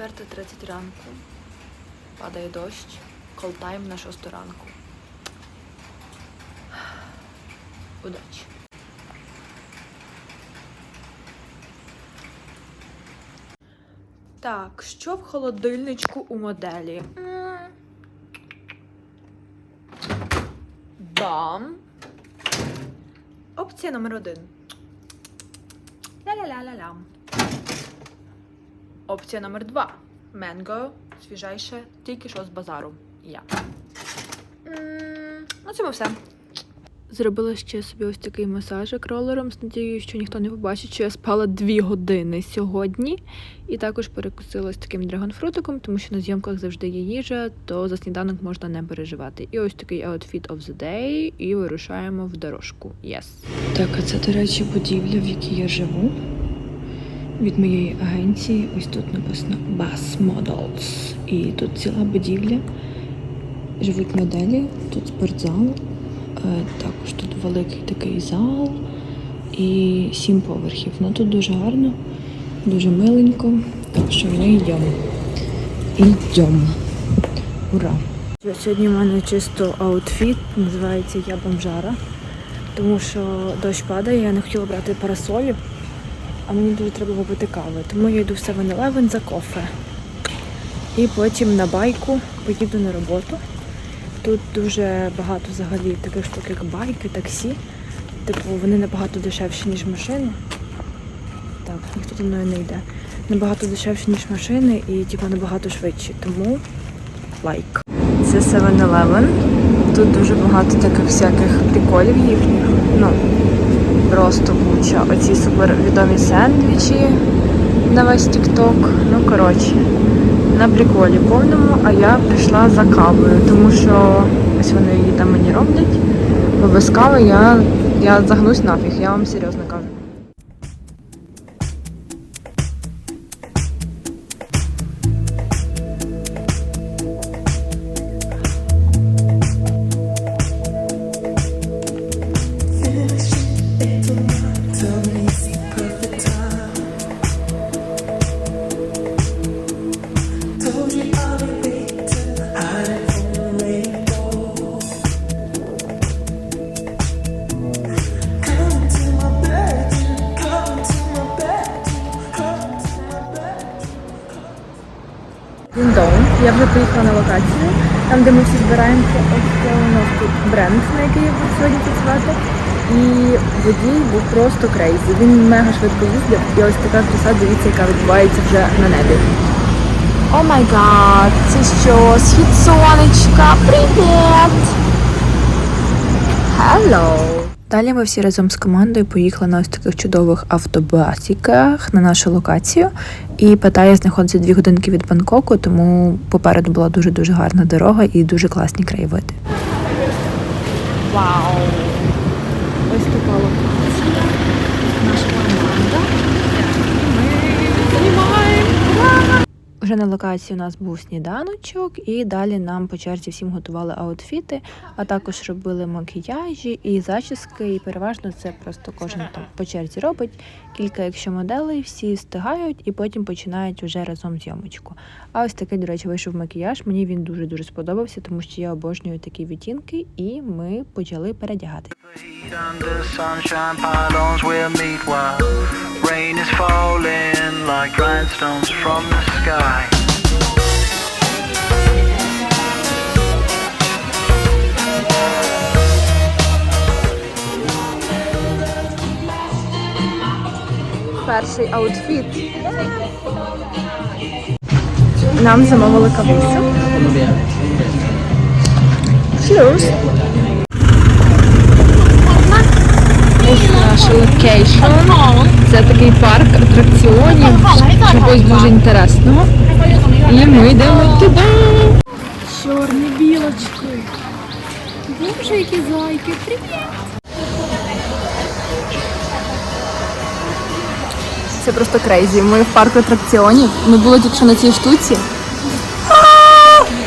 4.30 ранку. Падає дощ. Колтайм на 6 ранку. Удачі. Так, що в холодильничку у моделі? Бам. Опція номер один. Ля-ля-ля-ля-лям. Опція номер два. Менго. Свіжайше, тільки що з базару. Я. На цьому все. Зробила ще собі ось такий масажик ролером з надією, що ніхто не побачить, що я спала дві години сьогодні. І також перекусила ось таким драгонфрутиком, тому що на зйомках завжди є їжа, то за сніданок можна не переживати. І ось такий outfit of the day, і вирушаємо в дорожку. Yes. Так, а це, до речі, будівля, в якій я живу. Від моєї агенції ось тут написано Bass Models. І тут ціла будівля. Живуть моделі, тут спортзал. Е, Також тут великий такий зал і сім поверхів. Ну тут дуже гарно, дуже миленько. Так що ми йдемо. Йдемо. Ура! Сьогодні в мене чисто аутфіт, називається Я бомжара. Тому що дощ падає, я не хотіла брати парасолі, а мені дуже треба попити кави. Тому я йду в 7-Eleven за кофе. І потім на байку поїду на роботу. Тут дуже багато взагалі таких штук, як байки, таксі. Типу, вони набагато дешевші, ніж машини. Так, ніхто за мною не йде. Набагато дешевші, ніж машини, і типу набагато швидші. Тому лайк. Це 7-Eleven. Тут дуже багато таких всяких приколів їхніх. Ну, просто куча. Оці супер відомі сендвічі на весь TikTok. Ну, коротше на приколі повному, а я прийшла за кавою, тому що ось вони її там мені роблять. Бо без кави я, я загнусь нафіг, я вам серйозно кажу. Я вже приїхала на локацію, там, де ми всі збираємося. Ось нас тут бренд, на який я буду сьогодні працювати. І водій був просто крейзі. Він мега швидко їздив, і ось така краса, дивіться, яка відбувається вже на небі. О май гад, це що? Схід сонечка, привіт! Hello! Далі ми всі разом з командою поїхали на ось таких чудових автобасіках на нашу локацію. І Паттайя знаходиться дві годинки від Бангкоку, тому попереду була дуже дуже гарна дорога і дуже класні краєвиди. Вау! Ось така локація. Наша команда. Ми знімаємо! Вже на локації у нас був сніданочок, і далі нам по черзі всім готували аутфіти, а також робили макіяжі і зачіски. І переважно це просто кожен там по черзі робить. Кілька, якщо моделей, всі встигають і потім починають вже разом зйомочку. А ось такий, до речі, вийшов макіяж. Мені він дуже дуже сподобався, тому що я обожнюю такі відтінки, і ми почали передягати. Heat under sunshine pylons we'll meet while rain is falling like grindstones from the sky. Перший аутфіт. Нам замовили кавусю. Cheers! Наш локейшн. Це такий парк атракціонів, чогось дуже інтересного. І ми йдемо туди. Чорні білочки. Боже, які зайки. Привіт! Це просто крейзі. Ми в парку атракціонів. Ми були тільки що на цій штуці.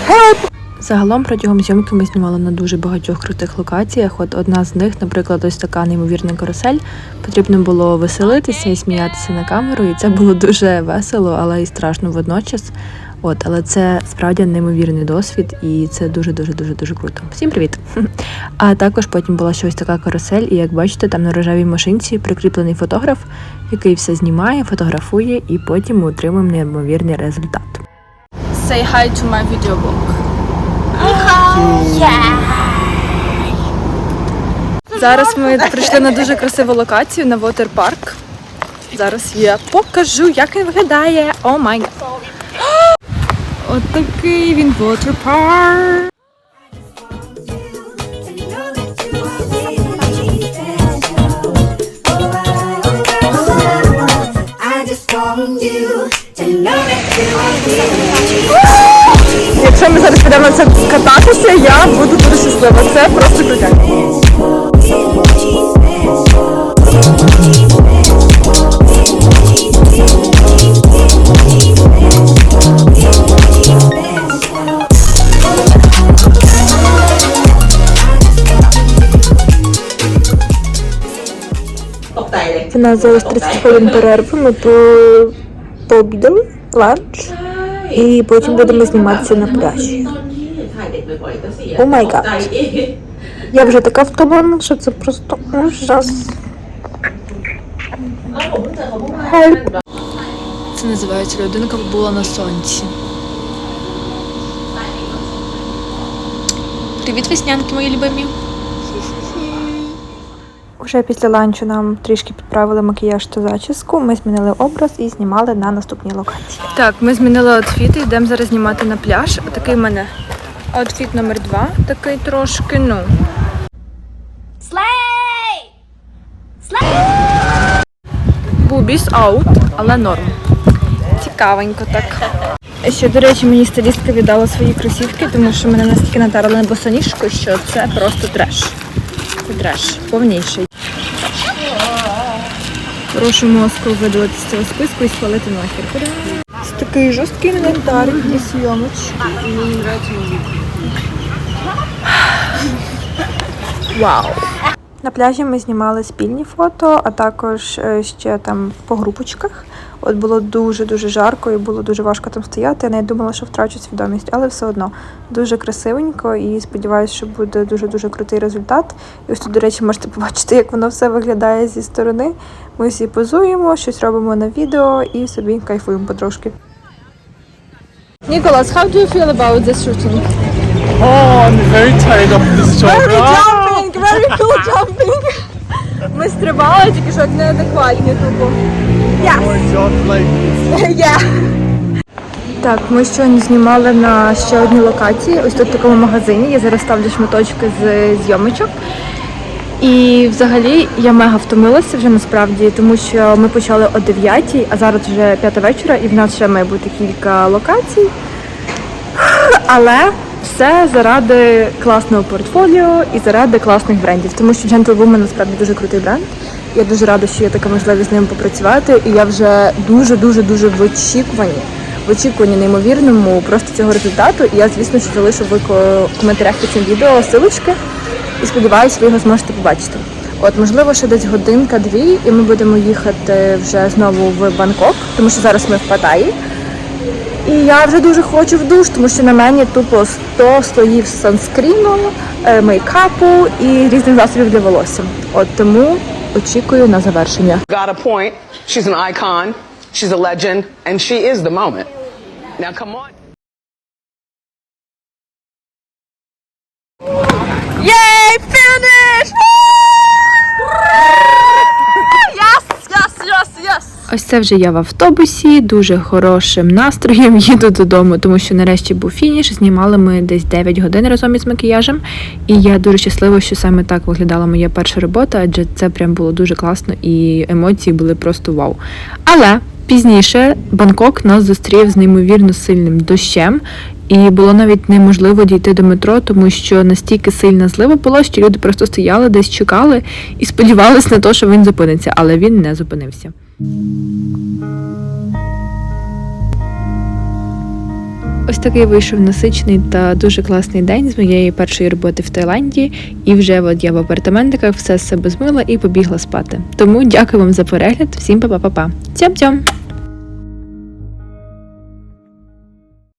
Help! Загалом протягом зйомки ми знімали на дуже багатьох крутих локаціях. От одна з них, наприклад, ось така неймовірна карусель. Потрібно було веселитися і сміятися на камеру, і це було дуже весело, але і страшно водночас. От, але це справді неймовірний досвід, і це дуже дуже дуже дуже круто. Всім привіт! А також потім була ще ось така карусель, і як бачите, там на рожевій машинці прикріплений фотограф, який все знімає, фотографує, і потім ми отримуємо неймовірний результат. Say hi to my video blog. Зараз ми прийшли на дуже красиву локацію на вотерпарк. Зараз я покажу, як він виглядає. О май гад. От такий він вотерпарк. I just want you to know that you are here. Якщо ми зараз підемо це кататися, я буду дуже щаслива. Це просто круте. У нас зараз 30 хвилин перерви, ми по... пообідали ланч. І потім будемо зніматися на пляжі. О май гад. Я вже така втомлена, що це просто ужас. Це називається людинка була на сонці. Привіт, веснянки, мої любимі. Уже після ланчу нам трішки підправили макіяж та зачіску. Ми змінили образ і знімали на наступній локації. Так, ми змінили аутфіт і йдемо зараз знімати на пляж. Такий в мене аутфіт номер два. Такий трошки, ну. Слей! Слей! Бубіс аут, але норм. Цікавенько так. Ще, до речі, мені стилістка віддала свої кросівки, тому що мене настільки натерли на босоніжку, що це просто треш. Це треш, повніший. Прошу мозку видалити з цього списку і спалити нахер. Це такий жорсткий інвентар для зйомочки. Вау! На пляжі ми знімали спільні фото, а також е, ще там по групочках. От було дуже дуже жарко і було дуже важко там стояти. Я навіть думала, що втрачу свідомість, але все одно дуже красивенько і сподіваюся, що буде дуже дуже крутий результат. І ось тут, до речі, можете побачити, як воно все виглядає зі сторони. Ми всі позуємо, щось робимо на відео і собі кайфуємо потрошки. Nicholas, how do you feel about this shooting? Oh, I'm very tired of this job. Very jumping, very cool jumping. Ми стрибали, тільки що як неадекватні тупо. Yeah. Так, ми щойно знімали на ще одній локації. Ось тут в такому магазині. Я зараз ставлю шматочки з зйомочок. І взагалі я мега втомилася вже насправді, тому що ми почали о 9, а зараз вже 5 вечора, і в нас ще має бути кілька локацій. Але все заради класного портфоліо і заради класних брендів, тому що Gentlewoman насправді дуже крутий бренд. Я дуже рада, що є така можливість з ним попрацювати, і я вже дуже дуже дуже в очікуванні, в очікуванні неймовірному просто цього результату. І я, звісно, що залишу в ко- коментарях під цим відео силочки і сподіваюся, ви його зможете побачити. От, можливо, ще десь годинка-дві, і ми будемо їхати вже знову в Бангкок, тому що зараз ми в Паттайі. І я вже дуже хочу в душ, тому що на мені тупо 100 слоїв санскріну, е, мейкапу і різних засобів для волосся. От тому очікую на завершення. got a point. She's an icon. She's a legend, and she is the moment. Now, come on. Єй, фініш! Yes, yes, yes, yes! Ось це вже я в автобусі, дуже хорошим настроєм їду додому, тому що нарешті був фініш. Знімали ми десь 9 годин разом із макіяжем. І я дуже щаслива, що саме так виглядала моя перша робота, адже це прям було дуже класно і емоції були просто вау. Але пізніше Бангкок нас зустрів з неймовірно сильним дощем. І було навіть неможливо дійти до метро, тому що настільки сильна злива була, що люди просто стояли десь чекали і сподівалися на те, що він зупиниться, але він не зупинився. Ось такий вийшов насичений та дуже класний день з моєї першої роботи в Таїланді. І вже от я в апартаментиках все з себе змила і побігла спати. Тому дякую вам за перегляд. Всім па-па-па-па. Цьом-цьом!